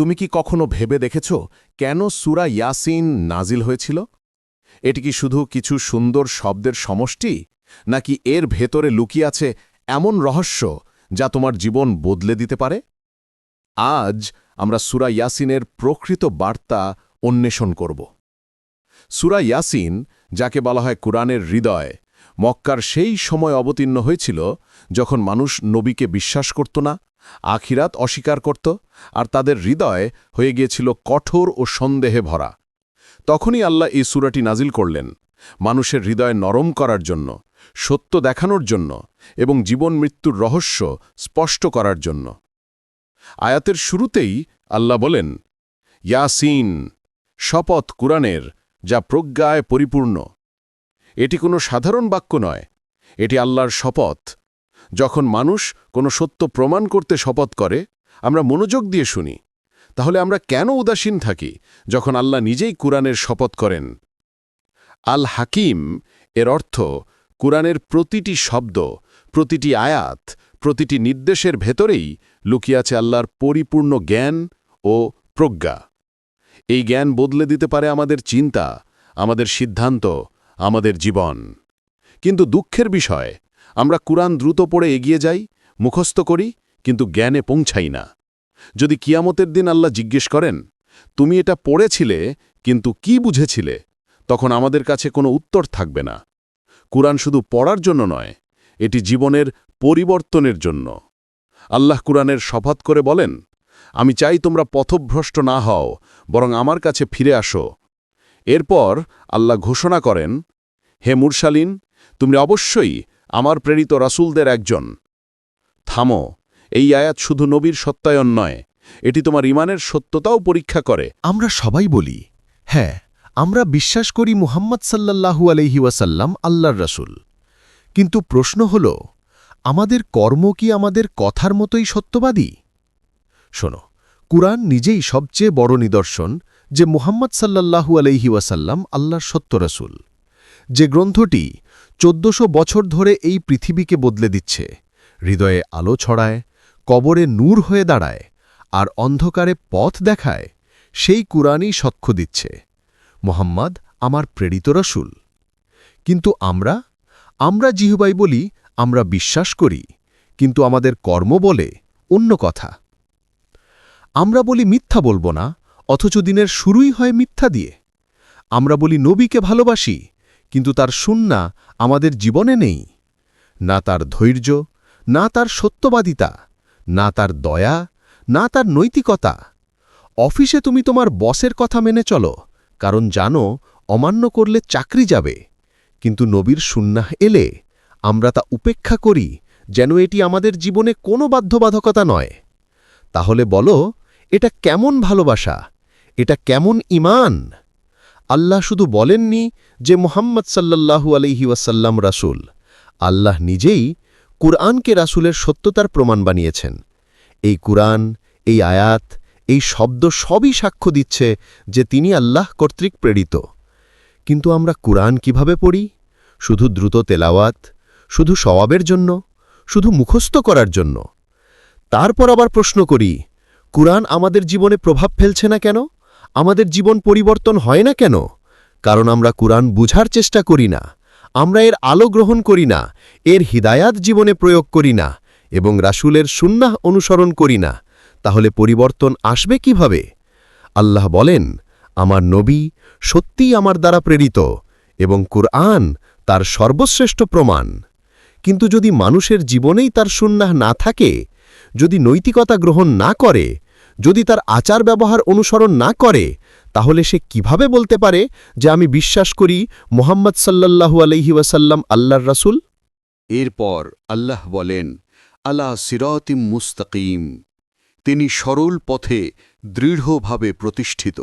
তুমি কি কখনো ভেবে দেখেছ কেন সুরা ইয়াসিন নাজিল হয়েছিল? এটি কি শুধু কিছু সুন্দর শব্দের সমষ্টি, নাকি এর ভেতরে লুকিয়ে আছে এমন রহস্য যা তোমার জীবন বদলে দিতে পারে? আজ আমরা সুরা ইয়াসিনের প্রকৃত বার্তা অন্বেষণ করব। সুরা ইয়াসিন, যাকে বলা হয় কুরআনের হৃদয়, মক্কার সেই সময় অবতীর্ণ হয়েছিল যখন মানুষ নবীকে বিশ্বাস করত না আখিরাত অস্বীকার করত আর তাদের হৃদয় হয়ে গিয়েছিল কঠোর ও সন্দেহে ভরা। তখনই আল্লাহ এই সুরাটি নাজিল করলেন মানুষের হৃদয় নরম করার জন্য, সত্য দেখানোর জন্য এবং জীবন মৃত্যুর রহস্য স্পষ্ট করার জন্য। আয়াতের শুরুতেই আল্লাহ বলেন, ইয়াসিন, শপথ কুরআনের, যা প্রজ্ঞায় পরিপূর্ণ। এটি কোনো সাধারণ বাক্য নয়, এটি আল্লাহর শপথ। যখন মানুষ কোনো সত্য প্রমাণ করতে শপথ করে, আমরা মনোযোগ দিয়ে শুনি। তাহলে আমরা কেন উদাসীন থাকি যখন আল্লাহ নিজেই কুরআনের শপথ করেন? আল হাকিম এর অর্থ কুরআনের প্রতিটি শব্দ, প্রতিটি আয়াত, প্রতিটি নির্দেশের ভেতরেই লুকিয়ে আছে আল্লাহর পরিপূর্ণ জ্ঞান ও প্রজ্ঞা। এই জ্ঞান বদলে দিতে পারে আমাদের চিন্তা, আমাদের সিদ্ধান্ত, আমাদের জীবন। কিন্তু দুঃখের বিষয় আমরা কুরআন দ্রুত পড়ে এগিয়ে যাই, মুখস্থ করি, কিন্তু জ্ঞানে পৌঁছাই না। যদি কিয়ামতের দিন আল্লাহ জিজ্ঞেস করেন, তুমি এটা পড়েছিলে, কিন্তু কি বুঝেছিলে? তখন আমাদের কাছে কোনো উত্তর থাকবে না। কুরআন শুধু পড়ার জন্য নয়, এটি জীবনের পরিবর্তনের জন্য। আল্লাহ কুরআনের শপথ করে বলেন, আমি চাই তোমরা পথভ্রষ্ট না হও, বরং আমার কাছে ফিরে আসো। এরপর আল্লাহ ঘোষণা করেন, হে মুরসালিন তুমি অবশ্যই আমার প্রেরিত রাসূলদের একজন। থামো, এই আয়াত শুধু নবীর সত্যায়ন নয়, এটি তোমার ইমানের সত্যতাও পরীক্ষা করে। আমরা সবাই বলি হ্যাঁ আমরা বিশ্বাস করি মুহাম্মদ সাল্লাল্লাহু আলহি ওয়াসাল্লাম আল্লাহর রাসূল। কিন্তু প্রশ্ন হল, আমাদের কর্ম কি আমাদের কথার মতোই সত্যবাদী? শোনো, কুরআন নিজেই সবচেয়ে বড় নিদর্শন যে মুহাম্মদ সাল্লাল্লাহু আলহি ওয়াসাল্লাম আল্লাহর সত্য রাসূল। যে গ্রন্থটি চোদ্দশো বছর ধরে এই পৃথিবীকে বদলে দিচ্ছে। হৃদয়ে আলো ছড়ায়, কবরে নূর হয়ে দাঁড়ায়, আর অন্ধকারে পথ দেখায়, সেই কুরআনই সাক্ষ্য দিচ্ছে। মোহাম্মদ আমার প্রেরিত রসুল। কিন্তু আমরা? আমরা জিহুবাই বলি, আমরা বিশ্বাস করি, কিন্তু আমাদের কর্ম বলে অন্য কথা। আমরা বলি মিথ্যা বলব না, অথচ দিনের শুরুই হয় মিথ্যা দিয়ে। আমরা বলি নবীকে ভালোবাসি কিন্তু তার সুন্না আমাদের জীবনে নেই। না তার ধৈর্য, না তার সত্যবাদিতা, না তার দয়া, না তার নৈতিকতা। অফিসে তুমি তোমার বসের কথা মেনে চলো, কারণ জানো অমান্য করলে চাকরি যাবে। কিন্তু নবীর সুন্নাহ এলে আমরা তা উপেক্ষা করি যেন এটি আমাদের জীবনে কোনো বাধ্যবাধকতা নয়। তাহলে বলো, এটা কেমন ভালোবাসা? এটা কেমন ইমান আল্লাহ শুধু বলেননি যে মোহাম্মদ সাল্লাল্লাহু আলহি ওয়াসাল্লাম রাসূল। আল্লাহ নিজেই কুরআনকে রাসূলের সত্যতার প্রমাণ বানিয়েছেন। এই কুরআন, এই আয়াত, এই শব্দ সবই সাক্ষ্য দিচ্ছে যে তিনি আল্লাহ কর্তৃক প্রেরিত। কিন্তু আমরা কুরআন কীভাবে পড়ি? শুধু দ্রুত তেলাওয়াত? শুধু স্বভাবের জন্য? শুধু মুখস্থ করার জন্য? তারপর আবার প্রশ্ন করি, কুরআন আমাদের জীবনে প্রভাব ফেলছে না কেন? আমাদের জীবন পরিবর্তন হয় না কেন? কারণ আমরা কুরআন বুঝার চেষ্টা করি না। আমরা এর আলো গ্রহণ করি না। এর হিদায়াত জীবনে প্রয়োগ করি না। এবং রাসূলের সুন্নাহ অনুসরণ করি না। তাহলে পরিবর্তন আসবে কীভাবে? আল্লাহ বলেন, আমার নবী সত্যিই আমার দ্বারা প্রেরিত এবং কুরআন তার সর্বশ্রেষ্ঠ প্রমাণ। কিন্তু যদি মানুষের জীবনেই তার সুন্নাহ না থাকে, যদি নৈতিকতা গ্রহণ না করে যদি তার আচার ব্যবহার অনুসরণ না করে, তাহলে সে কীভাবে বলতে পারে যে আমি বিশ্বাস করি মোহাম্মদ সাল্লাল্লাহু আলহি ওয়াসাল্লাম আল্লাহর রাসূল? এরপর আল্লাহ বলেন, আলা সিরতিম মুস্তাকিম। তিনি সরল পথে দৃঢ়ভাবে প্রতিষ্ঠিত।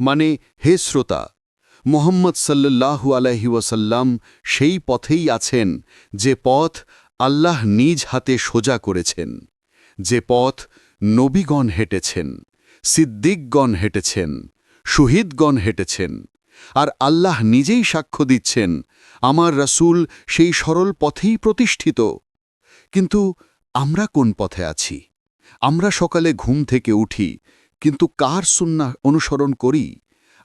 মানে হে শ্রোতা, মোহাম্মদ সাল্লাল্লাহু আলাইহি ওয়াসাল্লাম সেই পথেই আছেন যে পথ আল্লাহ নিজ হাতে সোজা করেছেন। যে পথ নবীগণ হেঁটেছেন, সিদ্দিকগণ হেঁটেছেন, শহীদগণ হেঁটেছেন, আর আল্লাহ নিজেই সাক্ষ্য দিচ্ছেন, আমার রাসূল সেই সরল পথেই প্রতিষ্ঠিত। কিন্তু আমরা কোন পথে আছি? আমরা সকালে ঘুম থেকে উঠি, কিন্তু কার সুন্না অনুসরণ করি?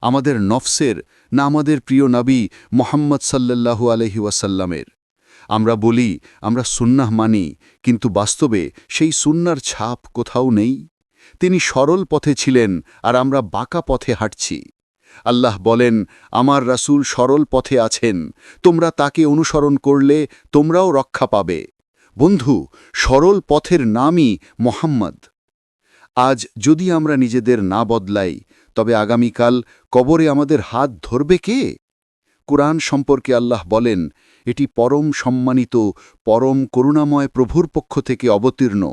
আমাদের নফসের না আমাদের প্রিয় নবী মোহাম্মদ সাল্লাল্লাহু আলহি ওয়াসাল্লামের। আমরা বলি, আমরা সুন্নাহ মানি, কিন্তু বাস্তবে সেই সুন্নার ছাপ কোথাও নেই। তিনি সরল পথে ছিলেন আর আমরা বাঁকা পথে হাঁটছি। আল্লাহ বলেন, আমার রাসূল সরল পথে আছেন। তোমরা তাকে অনুসরণ করলে তোমরাও রক্ষা পাবে। বন্ধু, সরল পথের নামই মোহাম্মদ। আজ যদি আমরা নিজেদের না বদলাই, তবে আগামীকাল কবরে আমাদের হাত ধরবে কে? কুরআন সম্পর্কে আল্লাহ বলেন এটি পরম সম্মানিত, পরম করুণাময় প্রভুর পক্ষ থেকে অবতীর্ণ।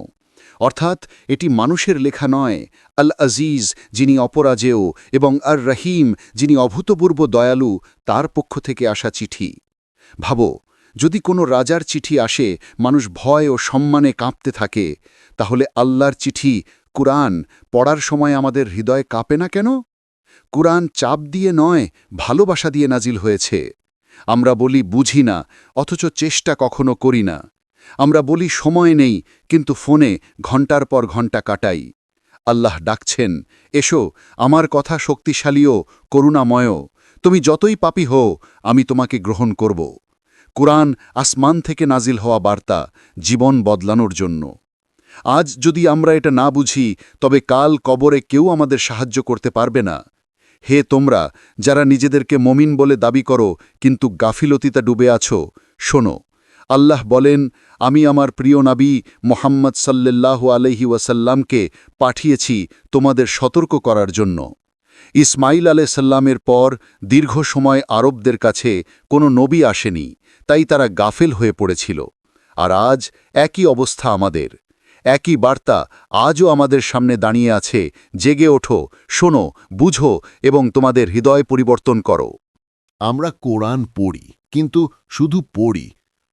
অর্থাৎ এটি মানুষের লেখা নয় আল আজিজ যিনি অপরাজেয় এবং আর রহিম যিনি অভূতপূর্ব দয়ালু, তার পক্ষ থেকে আসা চিঠি। ভাবো, যদি কোনো রাজার চিঠি আসে, মানুষ ভয় ও সম্মানে কাঁপতে থাকে, তাহলে আল্লাহর চিঠি, কুরআন, পড়ার সময় আমাদের হৃদয় কাঁপে না কেন? কুরআন চাপ দিয়ে নয়, ভালোবাসা দিয়ে নাজিল হয়েছে। আমরা বলি বুঝি না, অথচ চেষ্টা কখনো করি না। আমরা বলি সময় নেই, কিন্তু ফোনে ঘণ্টার পর ঘণ্টা কাটাই। আল্লাহ ডাকছেন, এসো, আমার কথা শক্তিশালীও, করুণাময়ও। তুমি যতই পাপি হও, আমি তোমাকে গ্রহণ করব। কুরআন আসমান থেকে নাজিল হওয়া বার্তা, জীবন বদলানোর জন্য। আজ যদি আমরা এটা না বুঝি, তবে কাল কবরে কেউ আমাদের সাহায্য করতে পারবে না। হে তোমরা, যারা নিজেদেরকে মমিন বলে দাবি করো, কিন্তু গাফিলতিতা ডুবে আছো, শোনো, আল্লাহ বলেন, আমি আমার প্রিয় নাবী মোহাম্মদ সাল্লাল্লাহু আলহি ওয়াসাল্লামকে পাঠিয়েছি তোমাদের সতর্ক করার জন্য। ইসমাইল আলাহ সাল্লামের পর দীর্ঘ সময় আরবদের কাছে কোনো নবী আসেনি, তাই তারা গাফেল হয়ে পড়েছিল। আর আজ একই অবস্থা আমাদের। একই বার্তা আজও আমাদের সামনে দাঁড়িয়ে আছে, জেগে ওঠো, শোনো, বুঝো এবং তোমাদের হৃদয় পরিবর্তন করো। আমরা কোরআন পড়ি, কিন্তু শুধু পড়ি।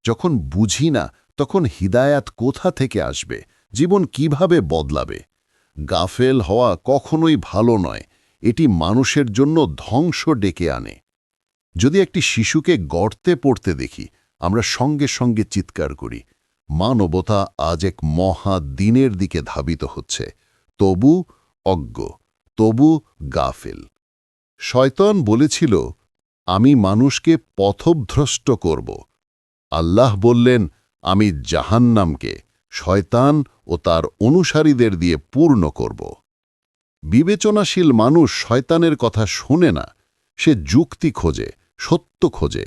যখন বুঝি না, তখন হিদায়াত কোথা থেকে আসবে? জীবন কীভাবে বদলাবে? গাফেল হওয়া কখনোই ভালো নয়। এটি মানুষের জন্য ধ্বংস ডেকে আনে। যদি একটি শিশুকে গর্তে পড়তে দেখি, আমরা সঙ্গে সঙ্গে চিৎকার করি। মানবতা আজ এক মহা দিনের দিকে ধাবিত হচ্ছে। তবু অজ্ঞ, তবু গাফেল। শয়তান বলেছিল, আমি মানুষকে পথভ্রষ্ট করব। আল্লাহ বললেন, আমি জাহান্নামকে, শয়তান ও তার অনুসারীদের দিয়ে পূর্ণ করব। বিবেচনাশীল মানুষ শয়তানের কথা শোনে না। সে যুক্তি খোঁজে, সত্য খোঁজে।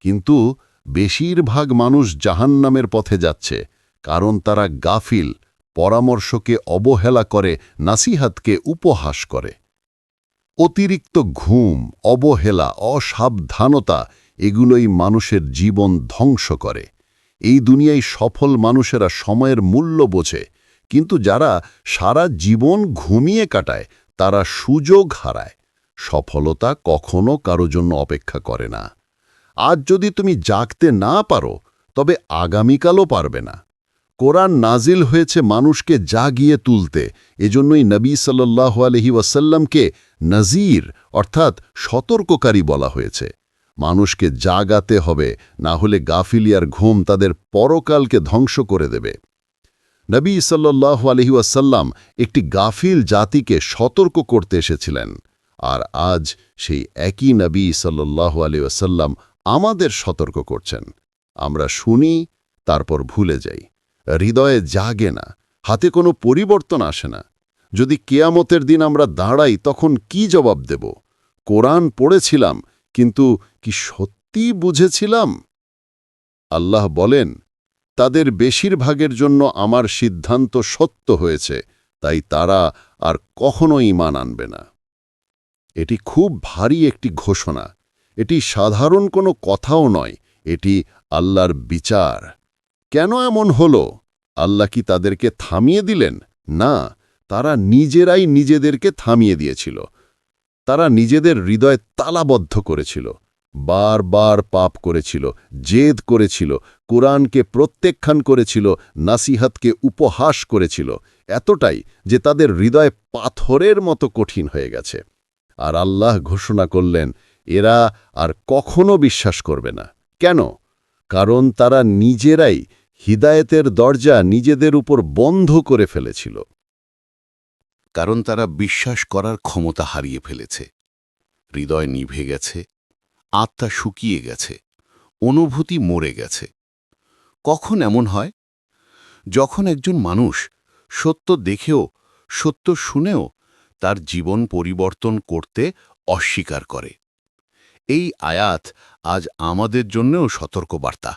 কিন্তু বেশিরভাগ মানুষ জাহান্নামের পথে যাচ্ছে, কারণ তারা গাফিল, পরামর্শকে অবহেলা করে, নাসিহাতকে উপহাস করে। অতিরিক্ত ঘুম, অবহেলা, অসাবধানতা, এগুলোই মানুষের জীবন ধ্বংস করে। এই দুনিয়ায় সফল মানুষেরা সময়ের মূল্য বোঝে, কিন্তু যারা সারা জীবন ঘুমিয়ে কাটায়, তারা সুযোগ হারায়। সফলতা কখনো কারও জন্য অপেক্ষা করে না। আজ যদি তুমি জাগতে না পারো, তবে আগামীকালও পারবে না। কোরআন নাজিল হয়েছে মানুষকে জাগিয়ে তুলতে, এজন্যই নবী সাল্লাহ আলহি ওয়াসাল্লামকে নজির অর্থাৎ সতর্ককারী বলা হয়েছে। মানুষকে জাগাতে হবে, না হলে গাফিলিয়ার ঘুম তাদের পরকালকে ধ্বংস করে দেবে। নবী সাল্লাহ আলহি ওয়াসাল্লাম একটি গাফিল জাতিকে সতর্ক করতে এসেছিলেন, আর আজ সেই একই নবী সাল্লাহ আলি ওয়াসাল্লাম আমাদের সতর্ক করছেন। আমরা শুনি, তারপর ভুলে যাই। হৃদয়ে জাগে না, হাতে কোনো পরিবর্তন আসে না। যদি কেয়ামতের দিন আমরা দাঁড়াই, তখন কি জবাব দেব? কোরআন পড়েছিলাম, কিন্তু কি সত্যি বুঝেছিলাম? আল্লাহ বলেন, তাদের বেশিরভাগের জন্য আমার সিদ্ধান্ত সত্য হয়েছে, তাই তারা আর কখনো ইমান আনবে না। এটি খুব ভারী একটি ঘোষণা। এটি সাধারণ কোনো কথাও নয়, এটি আল্লাহর বিচার। কেন এমন হল? আল্লাহ কি তাদেরকে থামিয়ে দিলেন? না, তারা নিজেরাই নিজেদেরকে থামিয়ে দিয়েছিল। তারা নিজেদের হৃদয় তালাবদ্ধ করেছিল, বারবার পাপ করেছিল, জেদ করেছিল, কোরআনকে প্রত্যাখ্যান করেছিল, নাসিহাতকে উপহাস করেছিল, এতটাই যে তাদের হৃদয় পাথরের মতো কঠিন হয়ে গেছে। আর আল্লাহ ঘোষণা করলেন এরা আর কখনো বিশ্বাস করবে না। কেন? কারণ তারা নিজেরাই হিদায়েতের দরজা নিজেদের উপর বন্ধ করে ফেলেছিল। কারণ তারা বিশ্বাস করার ক্ষমতা হারিয়ে ফেলেছে। হৃদয় নিভে গেছে, আত্মা শুকিয়ে গেছে, অনুভূতি মরে গেছে। কখন এমন হয়? যখন একজন মানুষ সত্য দেখেও, সত্য শুনেও তার জীবন পরিবর্তন করতে অস্বীকার করে। এই আয়াত আজ আমাদের জন্যও সতর্কবার্তা।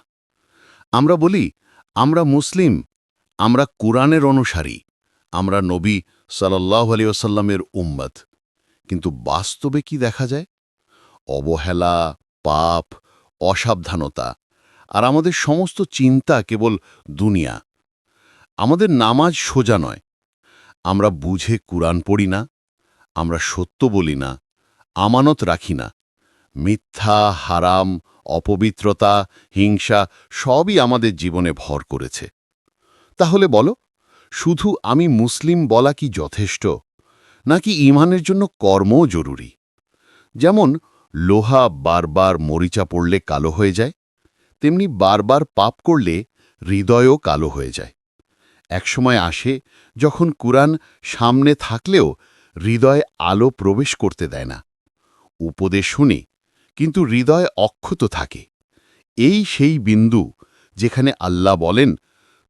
আমরা বলি, আমরা মুসলিম, আমরা কুরআনের অনুসারী, আমরা নবী সাল্লাহ আলিয়াসাল্লামের উম্মত। কিন্তু বাস্তবে কি দেখা যায়? অবহেলা, পাপ, অসাবধানতা আর আমাদের সমস্ত চিন্তা কেবল দুনিয়া। আমাদের নামাজ সোজা নয়। আমরা বুঝে কুরআন পড়ি না, আমরা সত্য বলি না, আমানত রাখি না। মিথ্যা, হারাম, অপবিত্রতা, হিংসা সবই আমাদের জীবনে ভর করেছে। তাহলে বলো, শুধু আমি মুসলিম বলা কি যথেষ্ট, নাকি ইমানের জন্য কর্মও জরুরি? যেমন, লোহা বারবার মরিচা পড়লে কালো হয়ে যায়, তেমনি বারবার পাপ করলে হৃদয়ও কালো হয়ে যায়। একসময় আসে যখন কুরআন সামনে থাকলেও হৃদয়ে আলো প্রবেশ করতে দেয় না। উপদেশ শুনি কিন্তু হৃদয় অক্ষত থাকে। এই সেই বিন্দু যেখানে আল্লাহ বলেন,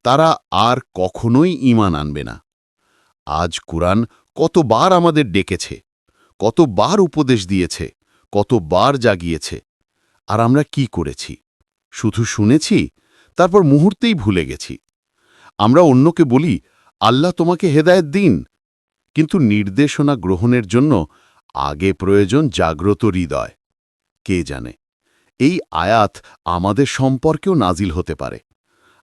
তারা আর কখনোই ঈমান আনবে না। আজ কুরআন কতবার আমাদের ডেকেছে, কতবার উপদেশ দিয়েছে, কতবার জাগিয়েছে, আর আমরা কি করেছি? শুধু শুনেছি, তারপর মুহূর্তেই ভুলে গেছি। আমরা অন্যকে বলি, আল্লাহ তোমাকে হেদায়েত দিন। কিন্তু নির্দেশনা গ্রহণের জন্য আগে প্রয়োজন জাগ্রত হৃদয়। কে জানে? এই আয়াত আমাদের সম্পর্কেও নাজিল হতে পারে।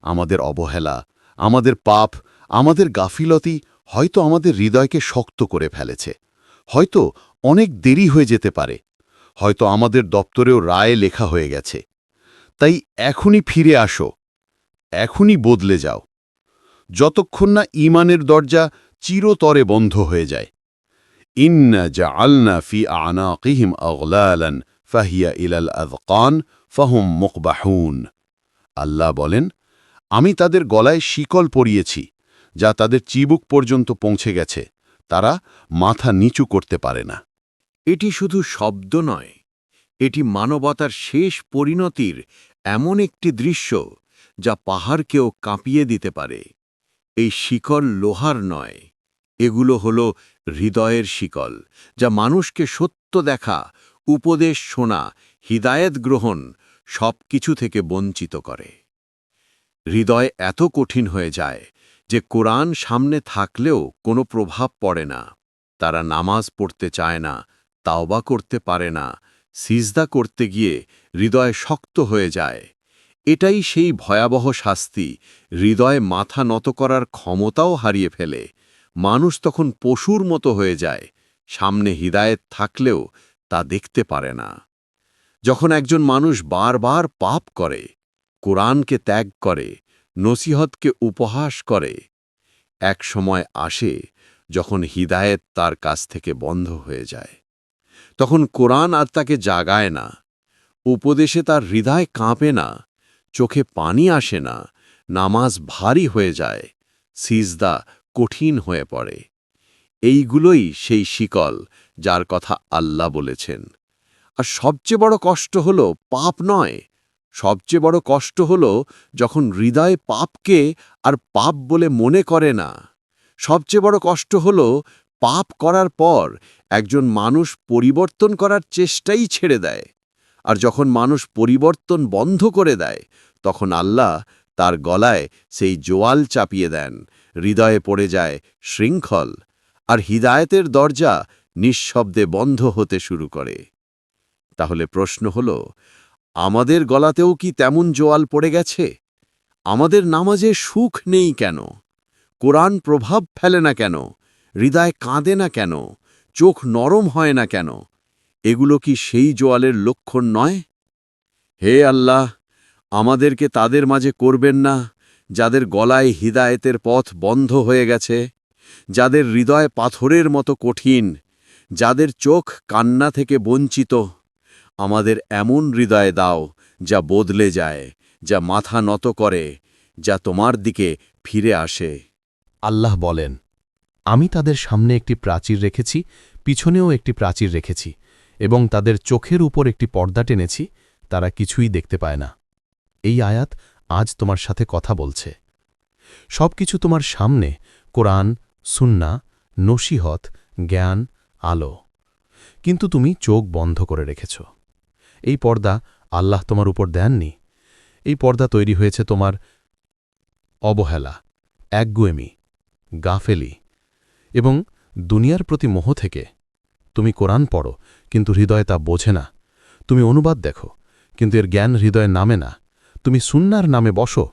আমাদের অবহেলা, আমাদের পাপ, আমাদের গাফিলতি হয়তো আমাদের হৃদয়কে শক্ত করে ফেলেছে। হয়তো অনেক দেরি হয়ে যেতে পারে। হয়তো আমাদের দপ্তরেও রায় লেখা হয়ে গেছে। তাই এখনই ফিরে আসো। এখনই বদলে যাও। যতক্ষণ না ইমানের দরজা চিরতরে বন্ধ হয়ে যায়। ইন্না জাআলনা ফি আনাকিহিম আগলালান ফাহিয়া ইলাল আযকান ফাহুম মুকবাহুন। আল্লাহ বলেন, আমি তাদের গলায় শিকল পরিয়েছি, যা তাদের চিবুক পর্যন্ত পৌঁছে গেছে, তারা মাথা নিচু করতে পারে না। এটি শুধু শব্দ নয়, এটি মানবতার শেষ পরিণতির এমন একটি দৃশ্য যা পাহাড়কেও কাঁপিয়ে দিতে পারে। এই শিকল লোহার নয়, এগুলো হল হৃদয়ের শিকল, যা মানুষকে সত্য দেখা উপদেশ শোনা, হিদায়েত গ্রহণ সব কিছু থেকে বঞ্চিত করে। হৃদয় এত কঠিন হয়ে যায় যে কোরআন সামনে থাকলেও কোনো প্রভাব পড়ে না। তারা নামাজ পড়তে চায় না, তাওবা করতে পারে না, সিজদা করতে গিয়ে হৃদয় শক্ত হয়ে যায়। এটাই সেই ভয়াবহ শাস্তি, হৃদয়ে মাথা নত করার ক্ষমতাও হারিয়ে ফেলে। মানুষ তখন পশুর মতো হয়ে যায়, সামনে হিদায়েত থাকলেও তা দেখতে পারে না। যখন একজন মানুষ বারবার পাপ করে, কোরআনকে ত্যাগ করে, নসিহতকে উপহাস করে, এক সময় আসে যখন হিদায়েত তার কাছ থেকে বন্ধ হয়ে যায়। তখন কোরআন আর তাকে জাগায় না, উপদেশে তার হৃদয় কাঁপে না, চোখে পানি আসে না, নামাজ ভারী হয়ে যায়, সিজদা কঠিন হয়ে পড়ে। এইগুলোই সেই শিকল যার কথা আল্লাহ বলেছেন। আর সবচেয়ে বড় কষ্ট হল পাপ নয়। সবচেয়ে বড় কষ্ট হল যখন হৃদয় পাপকে আর পাপ বলে মনে করে না। সবচেয়ে বড় কষ্ট হল পাপ করার পর একজন মানুষ পরিবর্তন করার চেষ্টাই ছেড়ে দেয়। আর যখন মানুষ পরিবর্তন বন্ধ করে দেয়, তখন আল্লাহ তার গলায় সেই জোয়াল চাপিয়ে দেন। হৃদয়ে পড়ে যায় শৃঙ্খল। আর হিদায়তের দরজা নিঃশব্দে বন্ধ হতে শুরু করে। তাহলে প্রশ্ন হল, আমাদের গলাতেও কি তেমন জোয়াল পড়ে গেছে? আমাদের নামাজে সুখ নেই কেন? কোরআন প্রভাব ফেলে না কেন? হৃদয় কাঁদে না কেন? চোখ নরম হয় না কেন? এগুলো কি সেই জোয়ালের লক্ষণ নয়? হে আল্লাহ, আমাদেরকে তাদের মাঝে করবেন না, যাদের গলায় হিদায়েতের পথ বন্ধ হয়ে গেছে। যাদের হৃদয় পাথরের মতো কঠিন, যাদের চোখ কান্না থেকে বঞ্চিত, আমাদের এমন হৃদয় দাও যা বদলে যায়, যা মাথা নত করে, যা তোমার দিকে ফিরে আসে। আল্লাহ বলেন, আমি তাদের সামনে একটি প্রাচীর রেখেছি, পিছনেও একটি প্রাচীর রেখেছি, এবং তাদের চোখের উপর একটি পর্দা টেনেছি, তারা কিছুই দেখতে পায় না। এই আয়াত আজ তোমার সাথে কথা বলছে। সব কিছু তোমার সামনে, কোরআন সুন্না, নসিহত, জ্ঞান, আলো। কিন্তু তুমি চোখ বন্ধ করে রেখেছ। এই পর্দা আল্লাহ তোমার উপর দেননি। এই পর্দা তৈরি হয়েছে তোমার অবহেলা, একগুয়েমি, গাফেলি এবং দুনিয়ার প্রতি মোহ থেকে। তুমি কোরআন পড়ো, কিন্তু হৃদয় তা বোঝে না। তুমি অনুবাদ দেখো, কিন্তু এর জ্ঞান হৃদয়ে নামে না। তুমি সুন্নার নামে বসো,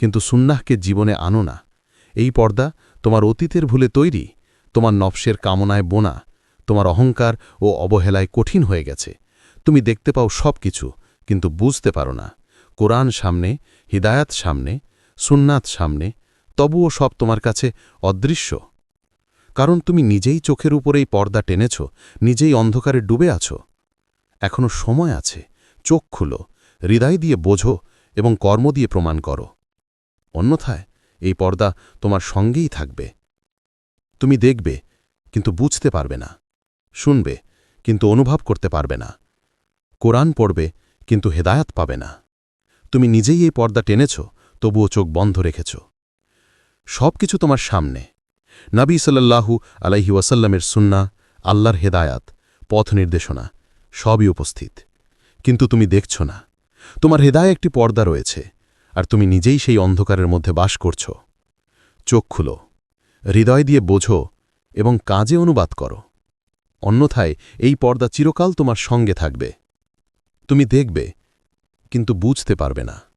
কিন্তু সুন্নাহকে জীবনে আনো না। এই পর্দা তোমার অতীতের ভুলে তৈরি, তোমার নফসের কামনায় বোনা, তোমার অহংকার ও অবহেলায় কঠিন হয়ে গেছে। তুমি দেখতে পাও সব কিছু কিন্তু বুঝতে পারো না। কোরআন সামনে, হিদায়াত সামনে, সুন্নাত সামনে, তবুও সব তোমার কাছে অদৃশ্য। কারণ তুমি নিজেই চোখের উপরেই পর্দা টেনেছ, নিজেই অন্ধকারে ডুবে আছো। এখনও সময় আছে, চোখ খুলো, হৃদয় দিয়ে বোঝো এবং কর্ম দিয়ে প্রমাণ করো। অন্যথায় এই পর্দা তোমার সঙ্গেই থাকবে। তুমি দেখবে, কিন্তু বুঝতে পারবে না। শুনবে, কিন্তু অনুভব করতে পারবে না। কোরআন পড়বে, কিন্তু হেদায়াত পাবে না। তুমি নিজেই এই পর্দা টেনেছ, তবুও চোখ বন্ধ রেখেছ। সব কিছু তোমার সামনে। নবী সাল্লাল্লাহু আলাইহি ওয়াসাল্লামের সুন্না, আল্লাহর হেদায়াত, পথ নির্দেশনা, সবই উপস্থিত। কিন্তু তুমি দেখছ না। তোমার হেদায় একটি পর্দা রয়েছে। আর তুমি নিজেই সেই অন্ধকারের মধ্যে বাস করছ। চোখ খুলো, হৃদয় দিয়ে বোঝো এবং কাজে অনুবাদ করো। অন্যথায় এই পর্দা চিরকাল তোমার সঙ্গে থাকবে। তুমি দেখবে, কিন্তু বুঝতে পারবে না।